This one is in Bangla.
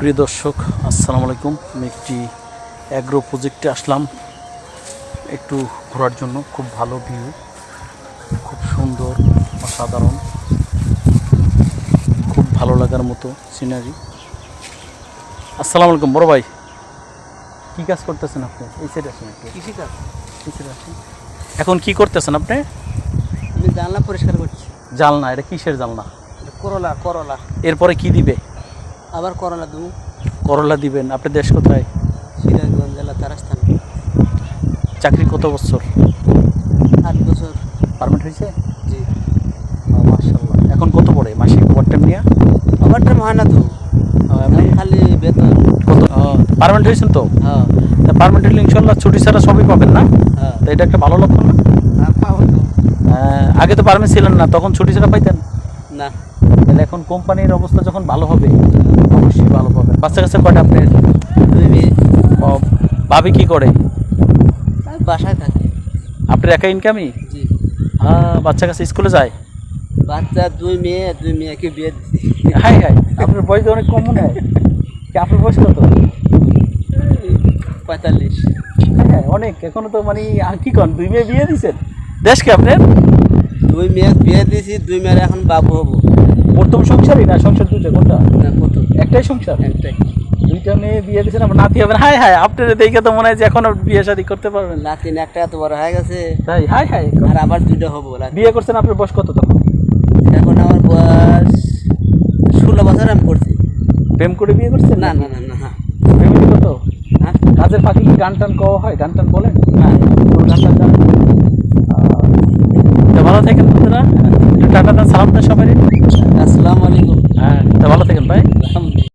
প্রিয় দর্শক আসসালামু আলাইকুম। আমি একটি অ্যাগ্রো প্রজেক্টে আসলাম। একটু ঘোরার জন্য খুব ভালো ভিউ খুব সুন্দর অসাধারণ খুব ভালো লাগার মতো সিনারি আসসালামু আলাইকুম বড় ভাই। কী কাজ করতেছেন আপনি? এই সাইডে আসেন একটু। কৃষিকাজ এই সাইডে আসেন। এখন কি করতেছেন আপনি? আমি জানলা পরিষ্কার করছি। জালনা এটা কিসের জালনা এটা করলা করলা। এরপরে কি দিবে? আবার করলা দেবো। করলা দিবেন। আপনি দেশ কোথায়? সিরাজগঞ্জ জেলা তারাস্থান চাকরি কত বছর? আট বছর। পারমিট হয়েছে? জি। মার্শাল্লাহ এখন কত পড়ে? মাসিক ওভার টাইম নিয়ে? আবার টাইম হয় না তো। খালি বেতন। কত? পারমিট হয়েছেন তো? হ্যাঁ। পারমিট হলে ইনশাল্লাহ ছুটি ছাড়া সবই পাবেন না? হ্যাঁ। তো এটা একটা ভালো লক্ষণ না? আগে তো পারমিট ছিলেন না তখন ছুটি ছাড়া পাইতেন? এখন কোম্পানির অবস্থা যখন ভালো হবে অবশ্যই ভালো পাবেন। বাচ্চা কাছে কয়টা আপনার? ভাবি কি করে? বাসায় থাকি। আপনার একা ইনকামই জি। বাচ্চা কাছে স্কুলে যায়? বাচ্চা দুই মেয়ে দুই মেয়েকে বিয়ে দিচ্ছি হাই হাই আপনার বয়স তো অনেক কম মনে হয়। কি আপনার বয়স কত? পঁয়তাল্লিশ। হ্যাঁ অনেক। এখনও তো মানে আর কি কন দুই মেয়ে বিয়ে দিছেন? দেশ কি আপনার? দুই মেয়ে বিয়ে দিয়েছি দুই মেয়ের এখন বাবু হব। প্রথম সংসারই না? সংসার দুইটা কোনটা? না একটাই সংসার? একটাই। দুইটা মেয়ে বিয়ে দিয়েছেন আমার নাতি হবেন হাই হাই আপনার দেখে তো মনে হয় যে এখনও বিয়ে শাদী করতে পারবেন না। লাতিন একটা এত বড় হয়ে গেছে। তাই? হাই হাই আর আবার দুইটা হব। বিয়ে করছেন আপনার বয়স কত তখন? এখন আমার বয়স ষোলো বছর আমি করছি প্রেম করে বিয়ে করছেন? না না না না না। ফ্যামিলি কত? হ্যাঁ? কাজের ফাঁকি কি গান টান কওয়া হয়? গান টান বলেন? না গান টান জানেন? না? ভালো থাকেন বন্ধুরা। টাটা সালাম দেন সবাই